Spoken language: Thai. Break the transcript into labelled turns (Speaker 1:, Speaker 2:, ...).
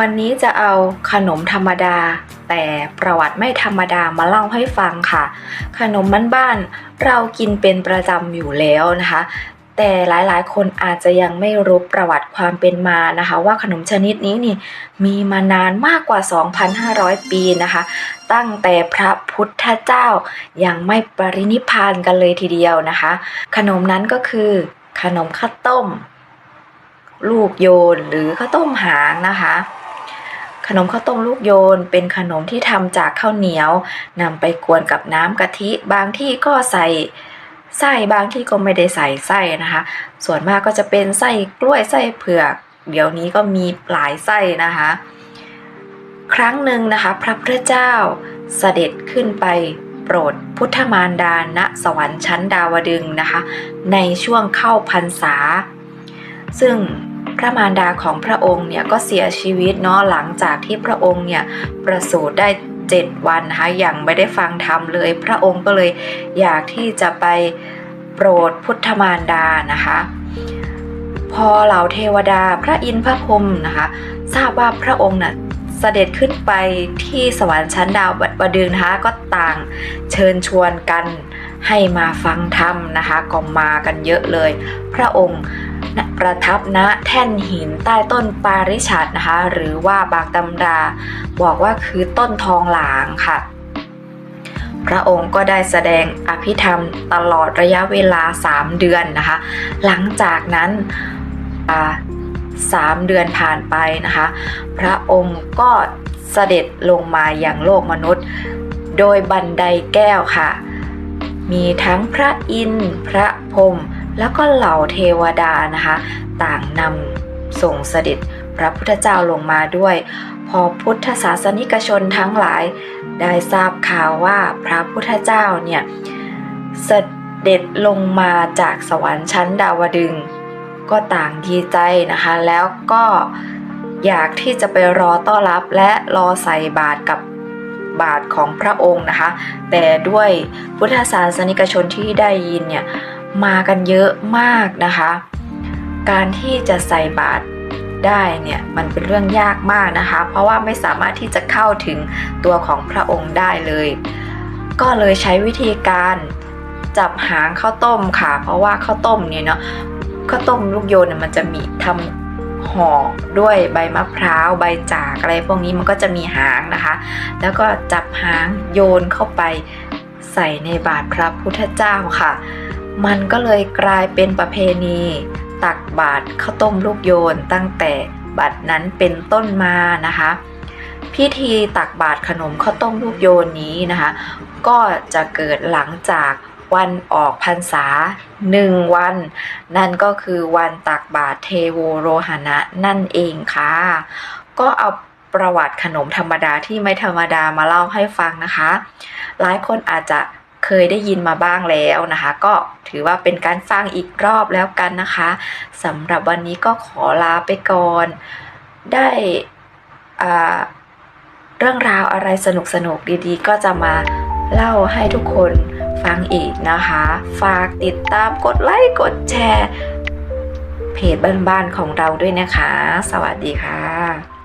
Speaker 1: วันนี้จะเอาขนมธรรมดา แต่ประวัติไม่ธรรมดามาเล่าให้ฟังค่ะ ขนมบ้านๆเรากินเป็นประจำอยู่แล้วนะคะ แต่หลายๆ คนอาจจะยังไม่รู้ประวัติความเป็นมานะคะ ว่าขนมชนิดนี้นี่มีมานานมากกว่า 2,500 ปีนะคะ ตั้งแต่พระพุทธเจ้ายังไม่ปรินิพพานกันเลยทีเดียวนะคะ ขนมนั้นก็คือขนมข้าวต้ม ลูกโยนหรือข้าวต้มหางนะคะ ขนมข้าวต้มลูกโยน เป็นขนมที่ทำจากข้าวเหนียวนำไปกวนกับน้ำกะทิ บางที่ก็ใส่ไส้บางที่ก็ไม่ได้ใส่ไส้นะคะ ส่วนมากก็จะเป็นไส้กล้วยไส้เผือก เดี๋ยวนี้ก็มีหลายไส้นะคะ ครั้งหนึ่งนะคะพระพุทธเจ้าเสด็จขึ้นไปโปรดพุทธมารดาณสวรรค์ชั้นดาวดึงนะคะ ในช่วงเข้าพรรษา ซึ่ง พระมารดาของพระองค์เนี่ยก็เสียชีวิตเนาะหลังจากที่พระองค์เนี่ยประสูติได้เจ็ดวันนะคะย่างไม่ได้ฟังธรรมเลย พระองค์ก็เลยอยากที่จะไปโปรดพุทธมารดานะคะ พอเหล่าเทวดาพระอินทร์พระพรหมนะคะทราบว่าพระองค์น่ะเสด็จขึ้นไปที่สวรรค์ชั้นดาวบดึงนะคะก็ต่างเชิญชวนกันให้มาฟังธรรมนะคะก็มากันเยอะเลย พระองค์ ประทับณแท่นหินใต้ต้นปาริชัดนะคะ หรือว่าบางตำราบอกว่าคือต้นทองหลางค่ะ พระองค์ก็ได้แสดงอภิธรรมตลอดระยะเวลา 3 เดือนนะคะ หลังจากนั้นสามเดือนผ่านไปนะคะ พระองค์ก็เสด็จลงมาอย่างโลกมนุษย์ โดยบันไดแก้วค่ะ มีทั้งพระอินทร์พระพรหม แล้วก็เหล่าเทวดานะคะ ต่างนำส่งเสด็จพระพุทธเจ้าลงมาด้วย พอพุทธศาสนิกชนทั้งหลาย ได้ทราบข่าวว่าพระพุทธเจ้าเนี่ยเสด็จลงมาจากสวรรค์ชั้นดาวดึง ก็ต่างดีใจนะคะ แล้วก็อยากที่จะไปรอต้อนรับและรอใส่บาตรกับบาตรของพระองค์นะคะ แต่ด้วยพุทธศาสนิกชนที่ได้ยินเนี่ย มากันเยอะมากนะคะ การที่จะใส่บาตรได้เนี่ยมันเป็นเรื่องยากมากนะคะ เพราะว่าไม่สามารถที่จะเข้าถึงตัวของพระองค์ได้เลย ก็เลยใช้วิธีการจับหางข้าวต้มค่ะ เพราะว่าข้าวต้มเนี่ยเนาะข้าวต้มลูกโยนเนี่ยมันจะมีทำห่อด้วยใบมะพร้าวใบจากอะไรพวกนี้มันก็จะมีหางนะคะ แล้วก็จับหางโยนเข้าไปใส่ในบาตรพระพุทธเจ้าค่ะ มันก็เลยกลายเป็นประเพณี ตักบาตรข้าวต้มลูกโยนตั้งแต่บัดนั้นเป็นต้นมานะคะ พิธีตักบาตรขนมข้าวต้มลูกโยนนี้นะคะ ก็จะเกิดหลังจากวันออกพรรษาหนึ่งวัน นั่นก็คือวันตักบาตรเทโวโรหณะนั่นเองค่ะ ก็เอาประวัติขนมธรรมดาที่ไม่ธรรมดามาเล่าให้ฟังนะคะ หลายคนอาจจะ เคยได้ยินมาบ้างแล้วนะคะ ก็ถือว่าเป็นการฟังอีกรอบแล้วกันนะคะสำหรับวันนี้ก็ขอลาไปก่อน ได้อ่าเรื่องราวอะไรสนุกสนุกดีๆ ก็จะมาเล่าให้ทุกคนฟังอีกนะคะ ฝากติดตามกดไลค์กดแชร์ เพจบ้านๆของเราด้วยนะคะ สวัสดีค่ะ